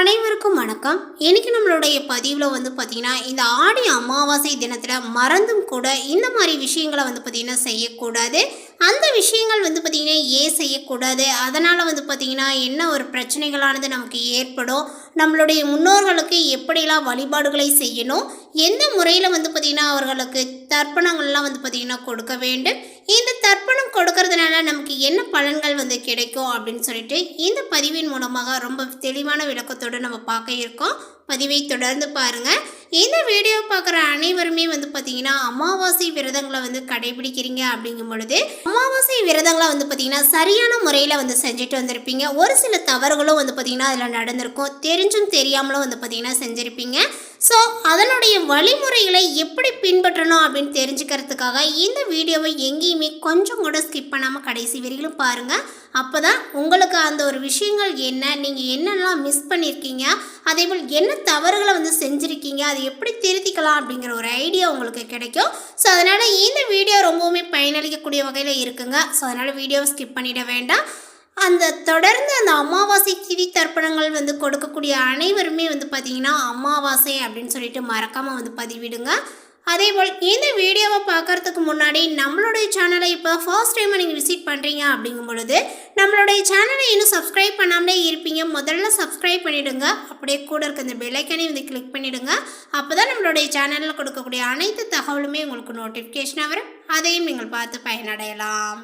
அனைவருக்கும் வணக்கம். இன்னைக்கு நம்மளுடைய பதிவில் வந்து பார்த்திங்கன்னா இந்த ஆடி அமாவாசை தினத்தில் மறந்தும் கூட இந்த மாதிரி விஷயங்களை வந்து பார்த்திங்கன்னா செய்யக்கூடாது. அந்த விஷயங்கள் வந்து பார்த்திங்கன்னா ஏன் செய்யக்கூடாது? அதனால் வந்து பார்த்திங்கன்னா என்ன ஒரு பிரச்சனைகளானது நமக்கு ஏற்படும்? நம்மளுடைய முன்னோர்களுக்கு எப்படிலாம் வழிபாடுகளை செய்யணும்? எந்த முறையில் வந்து பார்த்திங்கன்னா அவர்களுக்கு தர்ப்பணங்கள்லாம் வந்து பார்த்திங்கன்னா கொடுக்க வேண்டும்? இந்த தர்ப்பணம் கொடுக்கறதுனால நமக்கு என்ன பலன்கள் வந்து கிடைக்கும் அப்படின்னு சொல்லிட்டு இந்த பதிவின் மூலமாக ரொம்ப தெளிவான விளக்கத்தோடு நம்ம பார்க்க இருக்கோம். பதிவை தொடர்ந்து பாருங்கள் இந்த வீடியோ பார்க்குற அனைவருமே வந்து பார்த்தீங்கன்னா அமாவாசை விரதங்களை வந்து கடைபிடிக்கிறீங்க அப்படிங்கும் பொழுது அமாவாசை விரதங்களை வந்து பார்த்தீங்கன்னா சரியான முறையில் வந்து செஞ்சுட்டு வந்திருப்பீங்க. ஒரு சில தவறுகளும் வந்து பார்த்தீங்கன்னா அதில் நடந்திருக்கும். தெரிஞ்சும் தெரியாமலும் வந்து பார்த்தீங்கன்னா செஞ்சுருப்பீங்க. ஸோ அதனுடைய வழிமுறைகளை எப்படி பின்பற்றணும் அப்படின்னு தெரிஞ்சுக்கிறதுக்காக இந்த வீடியோவை எங்கேயுமே கொஞ்சம் கூட ஸ்கிப் பண்ணாமல் கடைசி வரையிலும் பாருங்கள் அப்போ தான் உங்களுக்கு அந்த ஒரு விஷயங்கள் என்ன நீங்கள் என்னெல்லாம் மிஸ் பண்ணியிருக்கீங்க அதே போல் என்ன தவறுகளை வந்து செஞ்சுருக்கீங்க அதை எப்படி திருத்திக்கலாம் அப்படிங்கிற ஒரு ஐடியா உங்களுக்கு கிடைக்கும். ஸோ அதனால் இந்த வீடியோ ரொம்பவுமே பயனளிக்கக்கூடிய வகையில் இருக்குங்க. ஸோ அதனால் வீடியோவை ஸ்கிப் பண்ணிட வேண்டாம். அந்த தொடர்ந்து அந்த அமாவாசை திதி தர்ப்பணங்கள் வந்து கொடுக்கக்கூடிய அனைவருமே வந்து பார்த்தீங்கன்னா அமாவாசை அப்படின்னு சொல்லிட்டு மறக்காமல் வந்து பதிவிடுங்க. அதே போல் இந்த வீடியோவை பார்க்கறதுக்கு முன்னாடி நம்மளுடைய சேனலை இப்போ ஃபர்ஸ்ட் டைம் நீங்கள் விசிட் பண்ணுறீங்க அப்படிங்கும் பொழுது நம்மளுடைய சேனலை இன்னும் சப்ஸ்கிரைப் பண்ணாமலே இருப்பீங்க. முதல்ல சப்ஸ்கிரைப் பண்ணிவிடுங்க அப்படியே கூட இருக்க இந்த பெல்லைக்கனையும் வந்து கிளிக் பண்ணிவிடுங்க அப்போ தான் நம்மளுடைய சேனலில் கொடுக்கக்கூடிய அனைத்து தகவலுமே உங்களுக்கு நோட்டிஃபிகேஷனாக வரும். அதையும் நீங்கள் பார்த்து பயனடையலாம்.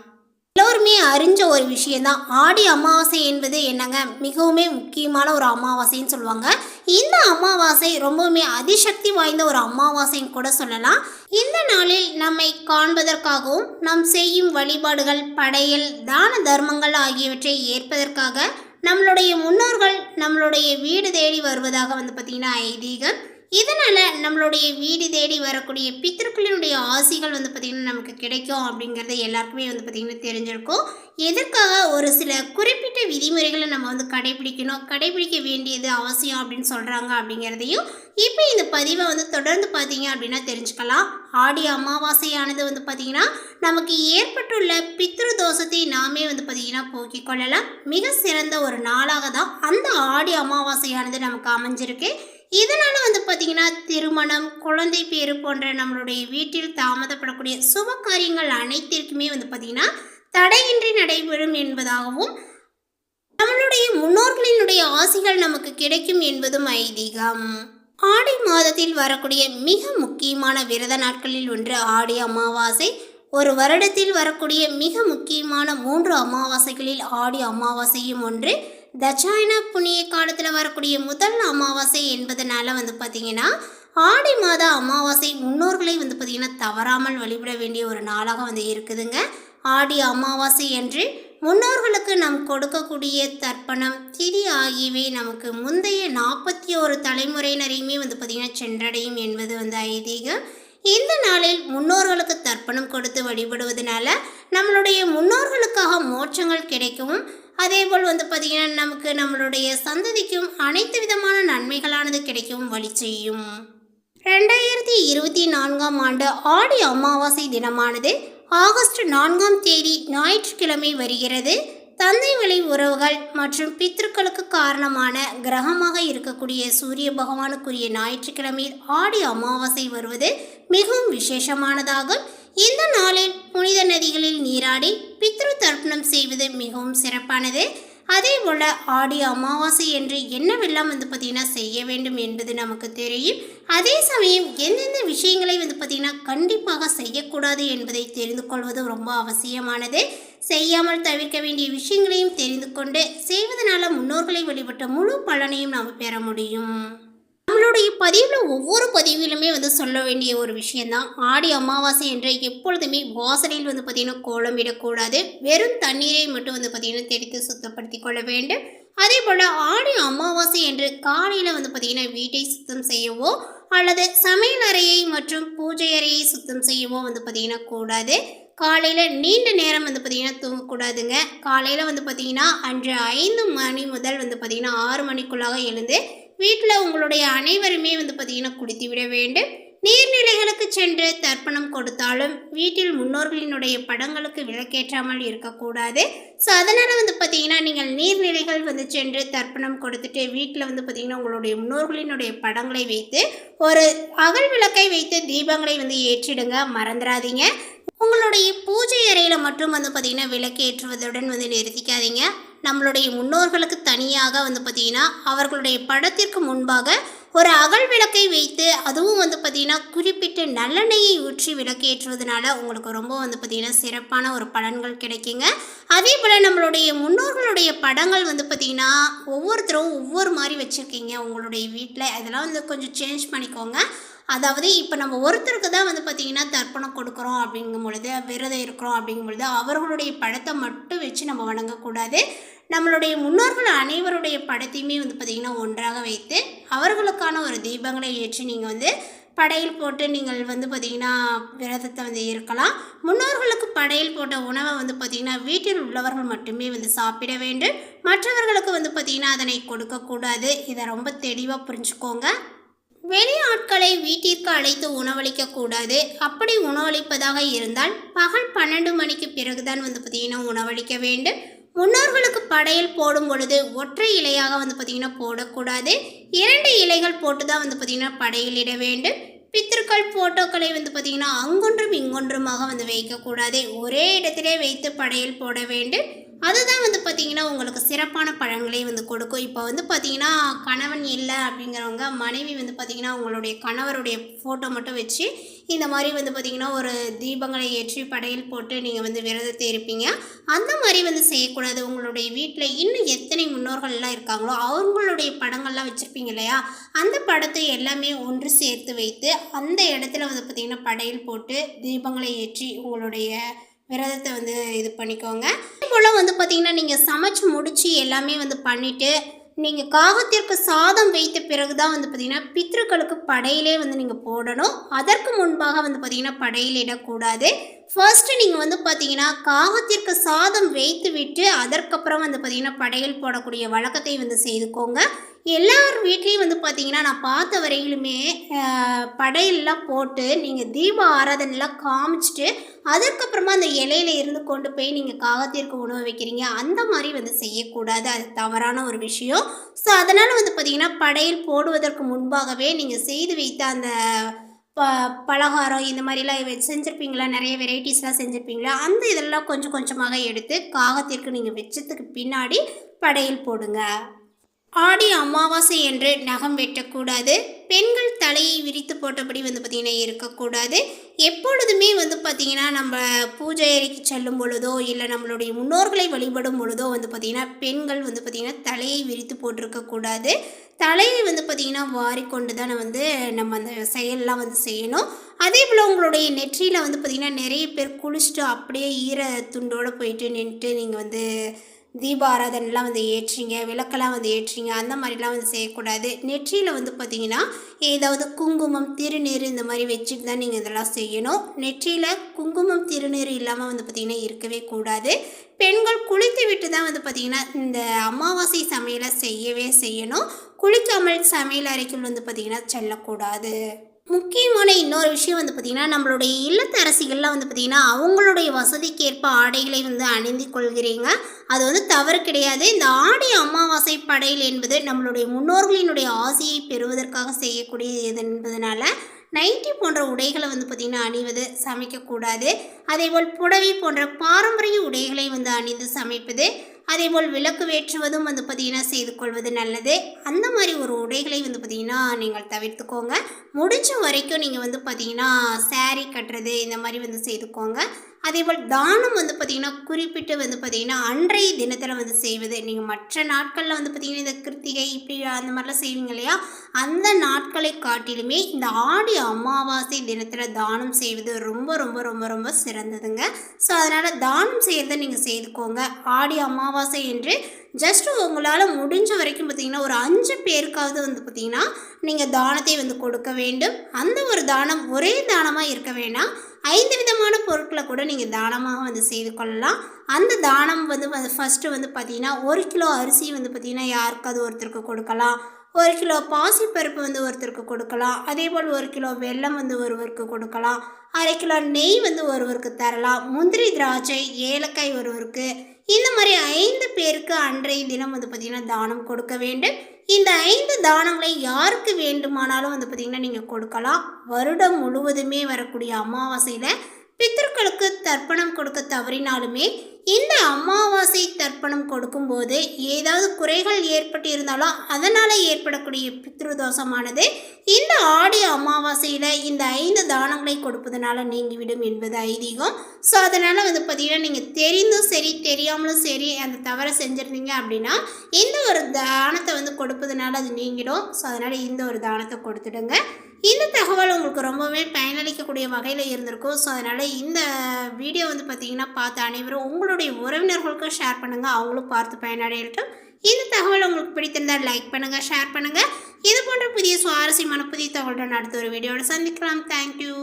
எல்லோருமே அறிஞ்ச ஒரு விஷயந்தான் ஆடி அமாவாசை என்பது என்னங்க? மிகவுமே முக்கியமான ஒரு அமாவாசைன்னு சொல்லுவாங்க. இந்த அமாவாசை ரொம்பவுமே அதிசக்தி வாய்ந்த ஒரு அமாவாசைன்னு கூட சொல்லலாம். இந்த நாளில் நம்மை காண்பதற்காகவும் நாம் செய்யும் வழிபாடுகள் படையல் தான தர்மங்கள் ஆகியவற்றை ஏற்பதற்காக நம்மளுடைய முன்னோர்கள் நம்மளுடைய வீடு தேடி வருவதாக வந்து பார்த்திங்கன்னா ஐதீகம். இதனால் நம்மளுடைய வீடு தேடி வரக்கூடிய பித்திருக்களினுடைய ஆசைகள் வந்து பார்த்திங்கன்னா நமக்கு கிடைக்கும் அப்படிங்கிறது எல்லாருக்குமே வந்து பார்த்திங்கன்னா தெரிஞ்சிருக்கும். எதற்காக ஒரு சில குறிப்பிட்ட விதிமுறைகளை நம்ம வந்து கடைபிடிக்கணும் கடைபிடிக்க வேண்டியது அவசியம் அப்படின்னு சொல்கிறாங்க அப்படிங்கிறதையும் இப்போ இந்த பதிவை வந்து தொடர்ந்து பார்த்தீங்க அப்படின்னா தெரிஞ்சுக்கலாம். ஆடி அமாவாசையானது வந்து பார்த்திங்கன்னா நமக்கு ஏற்பட்டுள்ள பித்ரு தோஷத்தை நாமே வந்து பார்த்திங்கன்னா போக்கிக் கொள்ளலாம். மிக சிறந்த ஒரு நாளாக தான் அந்த ஆடி அமாவாசையானது நமக்கு அமைஞ்சிருக்கு. இதனால் வந்து பார்த்திங்கன்னா திருமணம் குழந்தை பேரு போன்ற நம்மளுடைய வீட்டில் தாமதப்படக்கூடிய சுப காரியங்கள் அனைத்திற்குமே வந்து பார்த்திங்கன்னா தடையின்றி நடைபெறும் என்பதாகவும் நம்மளுடைய முன்னோர்களினுடைய ஆசைகள் நமக்கு கிடைக்கும் என்பதும் ஐதீகம். ஆடி மாதத்தில் வரக்கூடிய மிக முக்கியமான விரத நாட்களில் ஒன்று ஆடி அமாவாசை. ஒரு வருடத்தில் வரக்கூடிய மிக முக்கியமான மூன்று அமாவாசைகளில் ஆடி அமாவாசையும் ஒன்று. தட்சாயன புண்ணிய காலத்தில் வரக்கூடிய முதல் அமாவாசை என்பதனால வந்து பார்த்திங்கன்னா ஆடி மாத அமாவாசை முன்னோர்களை வந்து பார்த்திங்கன்னா தவறாமல் வழிபட வேண்டிய ஒரு நாளாக வந்து இருக்குதுங்க. ஆடி அமாவாசை என்று முன்னோர்களுக்கு நாம் கொடுக்கக்கூடிய தர்ப்பணம் திதி ஆகியவை நமக்கு முந்தைய நாற்பத்தி ஒரு தலைமுறையினரையுமே வந்து பார்த்திங்கன்னா சென்றடையும் என்பது வந்து ஐதீகம். இந்த நாளில் முன்னோர்களுக்கு தர்ப்பணம் கொடுத்து வழிபடுவதனால நம்மளுடைய முன்னோர்களுக்காக மோட்சங்கள் கிடைக்கவும் அதேபோல் வந்து பார்த்திங்கன்னா நமக்கு நம்மளுடைய சந்ததிக்கும் அனைத்து விதமான நன்மைகளானது கிடைக்கும் வழி செய்யும். ரெண்டாயிரத்தி இருபத்தி நான்காம் ஆண்டு ஆடி அமாவாசை தினமானது ஆகஸ்ட் நான்காம் தேதி ஞாயிற்றுக்கிழமை வருகிறது. தந்தை வழி உறவுகள் மற்றும் பித்ருக்களுக்கு காரணமான கிரகமாக இருக்கக்கூடிய சூரிய பகவானுக்குரிய ஞாயிற்றுக்கிழமையில் ஆடி அமாவாசை வருவது மிகவும் விசேஷமானதாகும். இந்த நாளில் புனித நதிகளில் நீராடி பித்ரு தர்ப்பணம் செய்வது மிகவும் சிறப்பானது. அதே போல் ஆடி அமாவாசை என்று என்னவெல்லாம் வந்து பார்த்திங்கன்னா செய்ய வேண்டும் என்பது நமக்கு தெரியும். அதே சமயம் எந்தெந்த விஷயங்களை வந்து பார்த்திங்கன்னா கண்டிப்பாக செய்யக்கூடாது என்பதை தெரிந்து கொள்வது ரொம்ப அவசியமானது. செய்யாமல் தவிர்க்க வேண்டிய விஷயங்களையும் தெரிந்து கொண்டு செய்வதனால முன்னோர்களை வழிபட்ட முழு பலனையும் நாம் பெற முடியும். நம்மளுடைய பதிவில் ஒவ்வொரு பதிவிலுமே வந்து சொல்ல வேண்டிய ஒரு விஷயந்தான் ஆடி அமாவாசை என்ற எப்பொழுதுமே வாசலில் வந்து பார்த்திங்கன்னா கோலமிடக்கூடாது வெறும் தண்ணீரை மட்டும் வந்து பார்த்திங்கன்னா தெளித்து சுத்தப்படுத்தி கொள்ள வேண்டும். அதே போல் ஆடி அமாவாசை என்று காலையில் வந்து பார்த்திங்கன்னா வீட்டை சுத்தம் செய்யவோ அல்லது சமையல் அறையை மற்றும் பூஜை அறையை சுத்தம் செய்யவோ வந்து பார்த்திங்கன்னா கூடாது. காலையில் நீண்ட நேரம் வந்து பார்த்திங்கன்னா தூங்கக்கூடாதுங்க. காலையில் வந்து பார்த்திங்கன்னா அன்று ஐந்து மணி முதல் வந்து பார்த்திங்கன்னா ஆறு மணிக்குள்ளாக எழுந்து வீட்டில் உங்களுடைய அனைவருமே வந்து பார்த்திங்கன்னா குடித்து விட வேண்டும். நீர்நிலைகளுக்கு சென்று தர்ப்பணம் கொடுத்தாலும் வீட்டில் முன்னோர்களினுடைய படங்களுக்கு விளக்கேற்றாமல் இருக்கக்கூடாது. ஸோ அதனால் வந்து பார்த்தீங்கன்னா நீங்கள் நீர்நிலைகள் வந்து சென்று தர்ப்பணம் கொடுத்துட்டு வீட்டில் வந்து பார்த்திங்கன்னா உங்களுடைய முன்னோர்களினுடைய படங்களை வைத்து ஒரு அகல் விளக்கை வைத்து தீபங்களை வந்து ஏற்றிடுங்க மறந்துடாதீங்க உங்களுடைய பூஜை அறையில் மட்டும் வந்து பார்த்திங்கன்னா விளக்கு ஏற்றுவதுடன் வந்து நிறுத்திக்காதீங்க. நம்மளுடைய முன்னோர்களுக்கு தனியாக வந்து பார்த்திங்கன்னா அவர்களுடைய படத்திற்கு முன்பாக ஒரு அகல் விளக்கை வைத்து அதுவும் வந்து பார்த்திங்கன்னா குறிப்பிட்டு நல்லெண்ணெயை ஊற்றி விளக்கேற்றுவதனால உங்களுக்கு ரொம்ப வந்து பார்த்திங்கன்னா சிறப்பான ஒரு பலன்கள் கிடைக்குங்க. அதே போல் நம்மளுடைய முன்னோர்களுடைய படங்கள் வந்து பார்த்திங்கன்னா ஒவ்வொருத்தரும் ஒவ்வொரு மாதிரி வச்சுருக்கீங்க உங்களுடைய வீட்டில் அதெல்லாம் வந்து கொஞ்சம் சேஞ்ச் பண்ணிக்கோங்க. அதாவது இப்போ நம்ம ஒருத்தருக்கு தான் வந்து பார்த்திங்கன்னா தர்ப்பணம் கொடுக்குறோம் அப்படிங்கும் பொழுது விரதம் இருக்கிறோம் அப்படிங்கும் பொழுது அவர்களுடைய படத்தை மட்டும் வச்சு நம்ம வணங்கக்கூடாது. நம்மளுடைய முன்னோர்கள் அனைவருடைய படத்தையுமே வந்து பார்த்திங்கன்னா ஒன்றாக வைத்து அவர்களுக்கான ஒரு தீபங்களை ஏற்றி நீங்கள் வந்து படையில் போட்டு நீங்கள் வந்து பார்த்திங்கன்னா விரதத்தை வந்து இருக்கலாம். முன்னோர்களுக்கு படையில் போட்ட உணவை வந்து பார்த்திங்கன்னா வீட்டில் உள்ளவர்கள் மட்டுமே வந்து சாப்பிட வேண்டும். மற்றவர்களுக்கு வந்து பார்த்திங்கன்னா அதனை கொடுக்கக்கூடாது இதை ரொம்ப தெளிவாக புரிஞ்சுக்கோங்க. வெளி ஆட்களை வீட்டிற்கு அழைத்து உணவளிக்க கூடாது. அப்படி உணவளிப்பதாக இருந்தால் பகல் பன்னெண்டு மணிக்கு பிறகுதான் வந்து பார்த்திங்கன்னா உணவளிக்க வேண்டும். முன்னோர்களுக்கு படையல் போடும் பொழுது ஒற்றை இலையாக வந்து பார்த்திங்கன்னா போடக்கூடாது. இரண்டு இலைகள் போட்டு தான் வந்து பார்த்திங்கன்னா படையலிட வேண்டும். பித்திருக்கள் போட்டோக்களை வந்து பார்த்திங்கன்னா அங்கொன்றும் இங்கொன்றுமாக வந்து வைக்கக்கூடாது. ஒரே இடத்திலே வைத்து படையல் போட வேண்டும். அதுதான் வந்து பார்த்திங்கன்னா உங்களுக்கு சிறப்பான பழங்களை வந்து கொடுக்கும். இப்போ வந்து பார்த்திங்கன்னா கணவன் இல்லை அப்படிங்கிறவங்க மனைவி வந்து பார்த்திங்கன்னா உங்களுடைய கணவருடைய ஃபோட்டோ மட்டும் வச்சு இந்த மாதிரி வந்து பார்த்திங்கன்னா ஒரு தீபங்களை ஏற்றி படையல் போட்டு நீங்கள் வந்து விரதத்தை இருப்பீங்க. அந்த மாதிரி வந்து செய்யக்கூடாது. உங்களுடைய வீட்டில் இன்னும் எத்தனை முன்னோர்கள்லாம் இருக்காங்களோ அவங்களுடைய படங்கள்லாம் வச்சுருப்பீங்க இல்லையா? அந்த படத்தை எல்லாமே ஒன்று சேர்த்து வைத்து அந்த இடத்துல வந்து பார்த்திங்கன்னா படையல் போட்டு தீபங்களை ஏற்றி உங்களுடைய விரதத்தை வந்து இது பண்ணிக்கோங்க. போல் வந்து பார்த்திங்கன்னா நீங்கள் சமைச்சு முடித்து எல்லாமே வந்து பண்ணிவிட்டு நீங்கள் காகத்திற்கு சாதம் வைத்த பிறகு தான் வந்து பார்த்திங்கன்னா பித்ருக்களுக்கு படையிலே வந்து நீங்கள் போடணும். அதற்கு முன்பாக வந்து பார்த்திங்கன்னா படையிலிடக்கூடாது ஃபர்ஸ்ட்டு நீங்கள் வந்து பார்த்தீங்கன்னா காகத்திற்கு சாதம் வைத்து விட்டு அதற்கப்புறம் வந்து பார்த்திங்கன்னா படையல் போடக்கூடிய வழக்கத்தை வந்து செய்துக்கோங்க. எல்லார் வீட்லேயும் வந்து பார்த்தீங்கன்னா நான் பார்த்த வரையிலுமே படையல்லாம் போட்டு நீங்கள் தீப ஆராதனைலாம் காமிச்சிட்டு அதுக்கப்புறமா அந்த இலையில இருந்து கொண்டு போய் நீங்கள் காகத்திற்கு உணவு வைக்கிறீங்க. அந்த மாதிரி வந்து செய்யக்கூடாது. அது தவறான ஒரு விஷயம். ஸோ அதனால் வந்து பார்த்தீங்கன்னா படையல் போடுவதற்கு முன்பாகவே நீங்கள் செய்து வைத்த அந்த ப பலகாரம் இந்த மாதிரிலாம் செஞ்சுருப்பீங்களா? நிறைய வெரைட்டிஸ்லாம் செஞ்சுருப்பீங்களா? அந்த இதெல்லாம் கொஞ்சம் கொஞ்சமாக எடுத்து காகத்திற்கு நீங்கள் வச்சதுக்கு பின்னாடி படையல் போடுங்க. ஆடி அமாவாசை என்று நகம் வெட்டக்கூடாது. பெண்கள் தலையை விரித்து போட்டபடி வந்து பார்த்திங்கன்னா இருக்கக்கூடாது. எப்பொழுதுமே வந்து பார்த்திங்கன்னா நம்ம பூஜை அறைக்கு செல்லும் பொழுதோ இல்லை நம்மளுடைய முன்னோர்களை வழிபடும் பொழுதோ வந்து பார்த்திங்கன்னா பெண்கள் வந்து பார்த்திங்கன்னா தலையை விரித்து போட்டிருக்கக்கூடாது. தலையை வந்து பார்த்திங்கன்னா வாரிக்கொண்டு தான் வந்து நம்ம அந்த செயல்லாம் வந்து செய்யணும். அதே போல் உங்களுடைய நெற்றியில் வந்து பார்த்திங்கன்னா நிறைய பேர் குளிச்சுட்டு அப்படியே ஈர துண்டோடு போயிட்டு நின்றுட்டு நீங்கள் வந்து தீபாராதனைலாம் வந்து ஏற்றிங்க விளக்கெல்லாம் வந்து ஏற்றிங்க அந்த மாதிரிலாம் வந்து செய்யக்கூடாது. நெற்றியில் வந்து பார்த்தீங்கன்னா ஏதாவது குங்குமம் திருநீர் இந்த மாதிரி வச்சுட்டு தான் நீங்கள் இதெல்லாம் செய்யணும். நெற்றியில் குங்குமம் திருநீர் இல்லாமல் வந்து பார்த்திங்கன்னா இருக்கவே கூடாது. பெண்கள் குளித்து விட்டு தான் வந்து பார்த்திங்கன்னா இந்த அமாவாசை சமையலை செய்யவே செய்யணும். குளிக்காமல் சமையல் அறைக்குள் வந்து பார்த்திங்கன்னா செல்லக்கூடாது. முக்கியமான இன்னொரு விஷயம் வந்து பார்த்திங்கன்னா நம்மளுடைய இல்லத்தரசிகள்லாம் வந்து பார்த்திங்கன்னா அவங்களுடைய வசதிக்கேற்ப ஆடைகளை வந்து அணிந்து கொள்கிறீங்க. அது வந்து தவறு கிடையாது. இந்த ஆடி அமாவாசை படையல் என்பது நம்மளுடைய முன்னோர்களினுடைய ஆசையை பெறுவதற்காக செய்யக்கூடியது என்பதனால நைட்டி போன்ற உடைகளை வந்து பார்த்திங்கன்னா அணிவது சமைக்கக்கூடாது. அதேபோல் புடவை போன்ற பாரம்பரிய உடைகளை வந்து அணிந்து சமைப்பது அதேபோல் விளக்கு வேற்றுவதும் வந்து பார்த்திங்கன்னா செய்து கொள்வது நல்லது. அந்த மாதிரி ஒரு உடைகளை வந்து பார்த்திங்கன்னா நீங்கள் தவிர்த்துக்கோங்க. முடிஞ்ச வரைக்கும் நீங்கள் வந்து பார்த்திங்கன்னா சேரீ கட்டுறது இந்த மாதிரி வந்து செய்துக்கோங்க. அதேபோல் தானம் வந்து பார்த்திங்கன்னா குறிப்பிட்டு வந்து பார்த்திங்கன்னா அன்றைய தினத்தில் வந்து செய்வது. நீங்கள் மற்ற நாட்களில் வந்து பார்த்திங்கன்னா இந்த கிருத்திகை இப்படி அந்த மாதிரிலாம் செய்வீங்க இல்லையா? அந்த நாட்களை காட்டிலுமே இந்த ஆடி அமாவாசை தினத்தில் தானம் செய்வது ரொம்ப ரொம்ப ரொம்ப ரொம்ப சிறந்ததுங்க. ஸோ அதனால் தானம் செய்கிறத நீங்கள் செய்துக்கோங்க. ஆடி அமாவாசை என்று ஜஸ்ட் உங்களால் முடிஞ்ச வரைக்கும் பார்த்தீங்கன்னா ஒரு அஞ்சு பேருக்காவது வந்து பார்த்தீங்கன்னா நீங்கள் தானத்தை வந்து கொடுக்க வேண்டும். அந்த ஒரு தானம் ஒரே தானமாக இருக்க வேண்டாம் ஐந்து விதமான பொருட்களை கூட நீங்கள் தானமாக வந்து செய்து கொள்ளலாம். அந்த தானம் வந்து ஃபஸ்ட்டு வந்து பார்த்திங்கன்னா ஒரு கிலோ அரிசி வந்து பார்த்திங்கன்னா யாருக்காவது ஒருத்தருக்கு கொடுக்கலாம். ஒரு கிலோ பாசிப்பருப்பு வந்து ஒருத்தருக்கு கொடுக்கலாம். அதே போல் ஒரு கிலோ வெல்லம் வந்து ஒருவருக்கு கொடுக்கலாம். அரை கிலோ நெய் வந்து ஒருவருக்கு தரலாம். முந்திரி திராட்சை ஏலக்காய் ஒருவருக்கு. இந்த மாதிரி ஐந்து பேருக்கு அன்றைய தினம் வந்து பார்த்திங்கன்னா தானம் கொடுக்க வேண்டும். இந்த ஐந்து தானங்களை யாருக்கு வேண்டுமானாலும் வந்து பார்த்திங்கன்னா நீங்கள் கொடுக்கலாம். வருடம் முழுவதுமே வரக்கூடிய அமாவாசையில் பித்தர்களுக்கு தர்ப்பணம் கொடுக்க தவறினாலுமே இந்த அமாவாசை தர்ப்பணம் கொடுக்கும்போது ஏதாவது குறைகள் ஏற்பட்டு இருந்தாலும் அதனால் ஏற்படக்கூடிய பித்ருதோஷமானது இந்த ஆடி அமாவாசையில் இந்த ஐந்து தானங்களை கொடுப்பதனால நீங்கிவிடும் என்பது ஐதீகம். ஸோ அதனால் வந்து பார்த்திங்கன்னா நீங்கள் தெரிந்தும் சரி தெரியாமலும் சரி அந்த தவறை செஞ்சுருந்தீங்க அப்படின்னா இந்த ஒரு தானத்தை வந்து கொடுப்பதனால அது நீங்கிடும். ஸோ அதனால் இந்த ஒரு தானத்தை கொடுத்துடுங்க. இந்த தகவல் உங்களுக்கு ரொம்பவே பயனளிக்கக்கூடிய வகையில் இருந்திருக்கும். ஸோ அதனால் இந்த வீடியோ வந்து பார்த்தீங்கன்னா பார்த்த அனைவரும் உங்களுடைய உறவினர்களுக்கும் ஷேர் பண்ணுங்கள் அவங்களும் பார்த்து பயனடையட்டும். இந்த தகவல் உங்களுக்கு பிடித்திருந்தால் லைக் பண்ணுங்கள் ஷேர் பண்ணுங்கள் இது போன்ற புதிய சுவாரஸ்யமான புதிய தகவலுடன் அடுத்த ஒரு வீடியோவில் சந்திக்கலாம். தேங்க்யூ